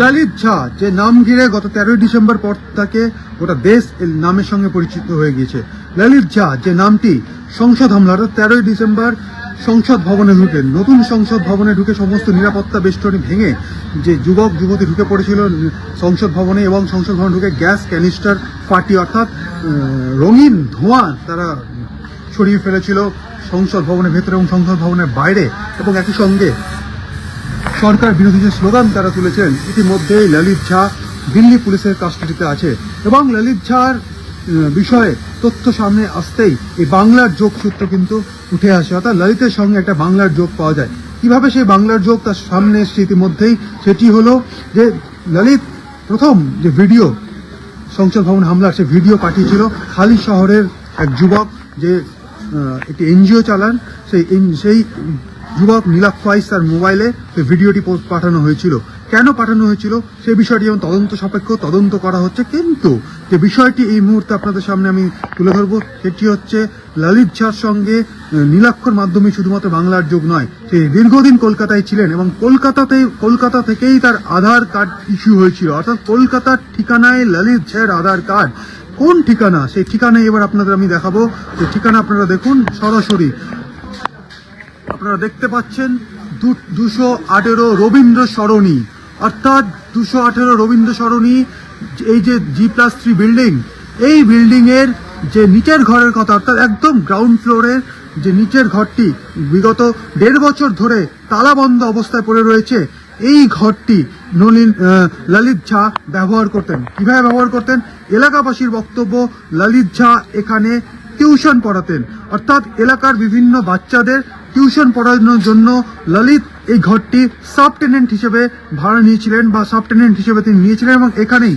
ললিত ঝা, যে নাম ঘিরে গত তেরোই ডিসেম্বর পর থেকে গোটা দেশ এর নামের সঙ্গে পরিচিত হয়ে গিয়েছে। ললিত ঝা, যে নামটি সংসদ হামলা অর্থাৎ তেরোই ডিসেম্বর সংসদ ভবনে ঢুকে, নতুন সংসদ ভবনে ঢুকে সমস্ত নিরাপত্তা বেষ্টনী ভেঙে যে যুবক, যুবতী ঢুকে পড়েছিল, সংসদ ভবনে এবং সংসদ ভবনে ঢুকে গ্যাস ক্যানিস্টার ফাটি অর্থাৎ রঙিন ধোঁয়া তারা ছড়িয়ে ফেলেছিল সংসদ ভবনের ভেতরে এবং সংসদ ভবনের বাইরে এবং একই সঙ্গে সরকার বিরোধী যে স্লোগান তারা তুলেছেন, ইতিমধ্যেই ললিত ঝা দিল্লি পুলিশের কাস্টডিতে আছে এবং ললিত ঝার বিষয়ে তথ্য সামনে আসতেই এই বাংলার যোগসূত্র কিন্তু উঠে আসে। অর্থাৎ ললিতের সঙ্গে একটা বাংলার যোগ পাওয়া যায়। কীভাবে সেই বাংলার যোগ তার সামনে এসছে ইতিমধ্যেই, সেটি হলো যে ললিত প্রথম যে ভিডিও, সংসদ ভবন হামলার সে ভিডিও পাঠিয়েছিল, খালি শহরের এক যুবক যে একটি এনজিও চালান, সেই সেই যুবক নীলাক ফাইস তার মোবাইলে ভিডিওটি পাঠানো হয়েছিল। কেন পাঠানো হয়েছিল? সেই বিষয়টি যেমন তদন্ত সাপেক্ষ, তদন্ত করা হচ্ছে। কিন্তু যে বিষয়টি এই মুহূর্তে আপনাদের সামনে আমি তুলে ধরবো, সেটি হচ্ছে ললিত ঝার সঙ্গে নীলাক্ষর মাধ্যমে শুধুমাত্র বাংলার যোগ নয়, সে দীর্ঘদিন কলকাতায় ছিলেন এবং কলকাতাতে, কলকাতা থেকেই তার আধার কার্ড ইস্যু হয়েছিল। অর্থাৎ কলকাতার ঠিকানায় ললিত ঝার আধার কার্ড। কোন ঠিকানা? সেই ঠিকানায় এবার আপনাদের আমি দেখাবো। সেই ঠিকানা আপনারা দেখুন সরাসরি। আপনারা দেখতে পাচ্ছেন দুশো আঠেরো রবীন্দ্র সরণি। অর্থাৎ দুশো আঠেরো রবীন্দ্র সরণি, এই যে জি প্লাস থ্রি বিল্ডিং এই বিল্ডিং এর যে নিচের ঘরের কথা, অর্থাৎ একদম গ্রাউন্ড ফ্লোরের যে নিচের ঘরটি, বিগত দেড় বছর ধরে তালাবন্ধ অবস্থায় পড়ে রয়েছে, এই ঘরটি নলিন ললিত ঝা ব্যবহার করতেন। কীভাবে ব্যবহার করতেন? এলাকাবাসীর বক্তব্য, ললিত ঝা এখানে টিউশন পড়াতেন। অর্থাৎ এলাকার বিভিন্ন বাচ্চাদের টিউশন পড়ানোর জন্য ললিত এই ঘরটি সাবটেনেন্ট হিসেবে ভাড়া নিয়েছিলেন বা সাবটেনেন্ট হিসেবে তিনি নিয়েছিলেন এবং এখানেই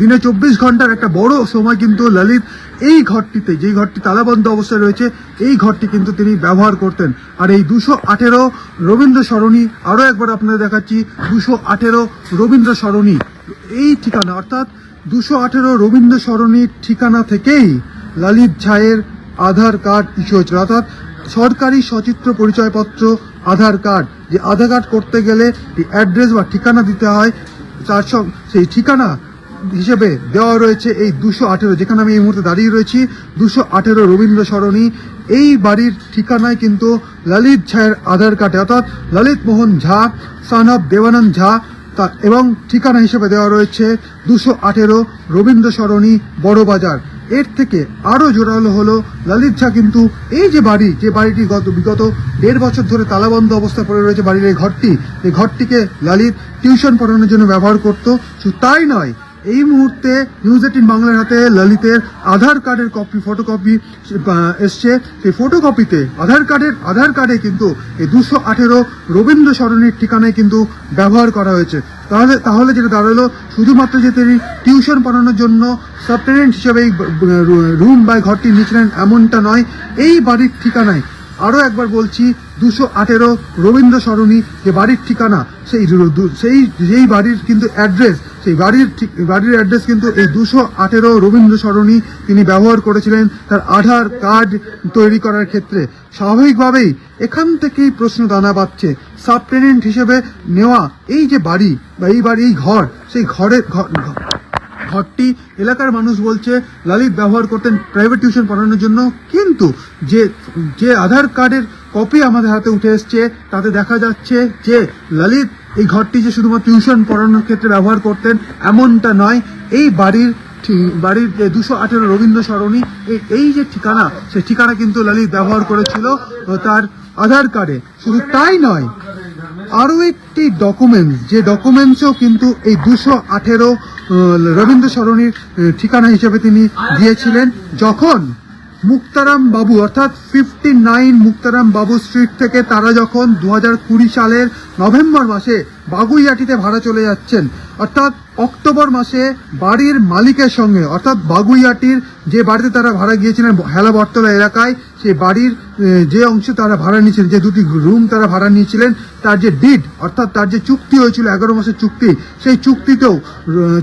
দিনে চব্বিশ ঘণ্টার একটা বড় সময় কিন্তু ললিত এই ঘরটিতে, যেই ঘরটি তালাবন্ধ অবস্থায় রয়েছে, এই ঘরটি কিন্তু তিনি ব্যবহার করতেন। আর এই দুশো আঠেরো রবীন্দ্র সরণি, আরও একবার আপনাদের দেখাচ্ছি, দুশো আঠেরো রবীন্দ্র সরণি, এই ঠিকানা, অর্থাৎ দুশো আঠেরো রবীন্দ্র সরণির ঠিকানা থেকেই ললিত ঝায়ের আধার কার্ড ইস্যু হয়েছিল। অর্থাৎ সরকারি সচিত্র পরিচয়পত্র, আধার কার্ড। যে আধার কার্ড করতে গেলে অ্যাড্রেস বা ঠিকানা দিতে হয়, তার সেই ঠিকানা হিসেবে দেওয়া রয়েছে এই দুশো আঠেরো। যেখানে আমি এই মুহূর্তে দাঁড়িয়ে রয়েছি, দুশো আঠেরো রবীন্দ্র সরণি। এই বাড়ির ঠিকানায় কিন্তু ললিত ঝায়ের আধার কার্ডে, অর্থাৎ ললিত মোহন ঝা সান অফ দেবানন্দ ঝা তা এবং ঠিকানা হিসেবে দেওয়া রয়েছে দুশো আঠেরো রবীন্দ্র সরণি বড় বাজার। এর থেকে আরও জোরালো হলো ললিত ঝা কিন্তু এই যে বাড়ি, যে বাড়িটি গত বিগত দেড় বছর ধরে তালাবন্ধ অবস্থায় পড়ে রয়েছে বাড়ির এই ঘরটি, এই ঘরটিকে ললিত টিউশন পড়ানোর জন্য ব্যবহার করত। শুধু তাই নয় এই মুহূর্তে নিউজ এইটিন বাংলার হাতে ললিতের আধার কার্ডের কপি ফটোকপি এসছে। সেই ফটোকপিতে আধার কার্ডের, আধার কার্ডে কিন্তু এই দুশো আঠেরো রবীন্দ্র সরণির ঠিকানায় কিন্তু ব্যবহার করা হয়েছে। তাহলে তাহলে যেটা দাঁড়াল, শুধুমাত্র যে তিনি টিউশন পড়ানোর জন্য সাবটেনেন্ট হিসেবে রুম বা ঘরটি নিয়েছিলেন এমনটা নয়। এই বাড়ির ঠিকানায় আরও একবার বলছি, দুশো আঠেরো রবীন্দ্র সরণি যে বাড়ির ঠিকানা, সেই সেই, যেই বাড়ির কিন্তু অ্যাড্রেস, সেই বাড়ির ঠিক- বাড়ির অ্যাড্রেস কিন্তু এই দুশো আঠেরো রবীন্দ্র সরণি তিনি ব্যবহার করেছিলেন তার আধার কার্ড তৈরি করার ক্ষেত্রে। স্বাভাবিকভাবেই এখান থেকেই প্রশ্ন দানা পাচ্ছে সাবটেনেন্ট হিসেবে নেওয়া এই যে বাড়ি বা এই বাড়ি, এই ঘর, সেই ঘরের ঘর ঘরটি এলাকার মানুষ বলছে লালিত ব্যবহার করতেন প্রাইভেট টিউশন পড়ানোর জন্য। কিন্তু যে যে আধার কার্ডের কপি আমাদের হাতে উঠে এসছে, তাতে দেখা যাচ্ছে যে ললিত এই ঘরটি যে শুধুমাত্র টিউশন পড়ানোর ক্ষেত্রে ব্যবহার করতেন, এমনটা নয়। এই বাড়ির বাড়ির যে দুশো আঠেরো রবীন্দ্র সরণি এই যে ঠিকানা সে ঠিকানা কিন্তু ললিত ব্যবহার করেছিল তার আধার কার্ডে। শুধু তাই নয়, আরও একটি ডকুমেন্টস যে ডকুমেন্টসও কিন্তু এই দুশো আঠেরো রবীন্দ্র সরণির ঠিকানা হিসেবে তিনি দিয়েছিলেন। যখন মুক্তারাম বাবু, অর্থাৎ ফিফটি নাইন মুক্তারাম বাবু স্ট্রিট থেকে তারা যখন দু হাজার কুড়ি সালের নভেম্বর মাসে বাগুইয়াটিতে ভাড়া চলে যাচ্ছেন, অর্থাৎ অক্টোবর মাসে বাড়ির মালিকের সঙ্গে, অর্থাৎ বাগুইয়াটির যে বাড়িতে তারা ভাড়া গিয়েছিলেন হেলা বটতলা এলাকায় সেই বাড়ির যে অংশে তারা ভাড়া নিয়েছিলেন, যে দুটি রুম তারা ভাড়া নিয়েছিলেন, তার যে ডিড অর্থাৎ তার যে চুক্তি হয়েছিল, এগারো মাসের চুক্তি, সেই চুক্তিতেও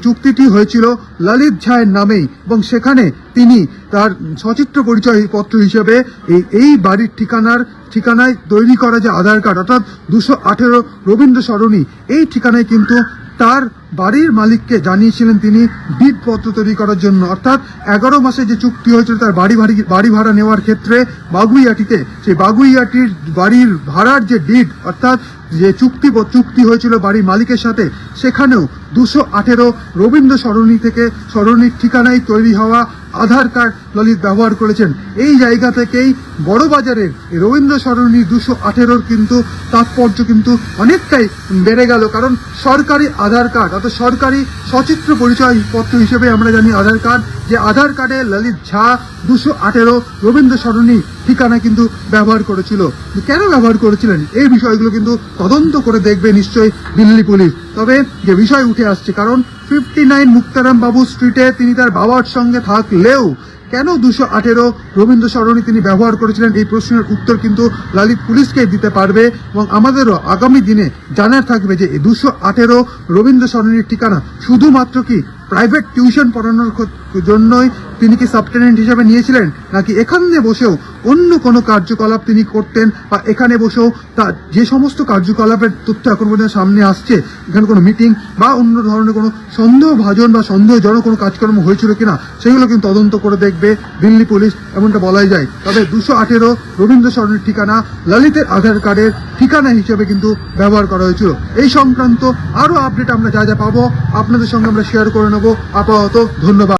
চুক্তিটি হয়েছিল ললিত ঝায়ের নামেই, এবং সেখানে তিনি তার সচিত্র পরিচয় পত্র হিসেবে এই এই বাড়ির ঠিকানার, ঠিকানায় তৈরি করা যে আধার কার্ড, অর্থাৎ দুশো আঠেরো রবীন্দ্র সরণি, এই ঠিকানায় কিন্তু তার বাড়ির মালিককে জানিয়েছিলেন তিনি বিদপত্র তৈরি করার জন্য। অর্থাৎ এগারো মাসে যে চুক্তি হয়েছিল তার বাড়ি ভাড়ি, বাড়ি ভাড়া নেওয়ার ক্ষেত্রে বাগুইয়াটিতে, সেই বাগুইয়াটির বাড়ির ভাড়ার যে ডিড অর্থাৎ যে চুক্তি চুক্তি হয়েছিল বাড়ির মালিকের সাথে, সেখানেও দুশো আঠেরো রবীন্দ্র সরণি থেকে, সরণির ঠিকানায় তৈরি হওয়া আধার কার্ড ললিত ব্যবহার করেছেন। এই জায়গা থেকেই বড় বাজারের রবীন্দ্র সরণি দুশো আঠেরোর কিন্তু তাৎপর্য কিন্তু অনেকটাই বেড়ে গেল। কারণ সরকারি আধার কার্ড অর্থাৎ সরকারি সচিত্র পরিচয় পত্র হিসেবে আমরা জানি আধার কার্ড যে আধার কার্ডে ললিত ঝা দুশো আঠেরো রবীন্দ্র সরণি ঠিকানা কিন্তু ব্যবহার করেছিল। কেন ব্যবহার করেছিলেন? এই বিষয়গুলো কিন্তু তদন্ত করে দেখবে নিশ্চয়ই দিল্লি পুলিশ। তবে যে বিষয় উঠে আসছে, কারণ ফিফটি নাইন মুক্তারাম বাবু স্ট্রিটে তিনি তার বাবার সঙ্গে থাকলেও কেন দুশো আঠেরো রবীন্দ্র সরণি তিনি ব্যবহার করেছিলেন? এই প্রশ্নের উত্তর কিন্তু লালিত পুলিশকে দিতে পারবে এবং আমাদেরও আগামী দিনে জানার থাকবে যে দুশো আঠেরো রবীন্দ্র সরণির ঠিকানা শুধুমাত্র কি প্রাইভেট টিউশন পড়ানোর জন্যই তিনি কি সাবটেনেন্ট হিসেবে নিয়েছিলেন? নাকি এখানে বসেও অন্য কোনো কার্যকলাপ তিনি করতেন বা এখানে বসেও তার যে সমস্ত কার্যকলাপের তথ্য এখন পর্যন্ত সামনে আসছে, এখানে কোনো মিটিং বা অন্য ধরনের কোনো সন্দেহভাজন বা সন্দেহজনক কোনো কাজকর্ম হয়েছিল কিনা, সেগুলো কিন্তু তদন্ত করে দেখবে দিল্লি পুলিশ, এমনটা বলাই যায়। তবে দুশো আঠেরো রবীন্দ্র সরণির ঠিকানা ললিতের আধার কার্ডের ঠিকানা হিসেবে কিন্তু ব্যবহার করা হয়েছিল। এই সংক্রান্ত আরও আপডেট আমরা যা যা পাবো, আপনাদের সঙ্গে আমরা শেয়ার করে নেব। আপাতত ধন্যবাদ।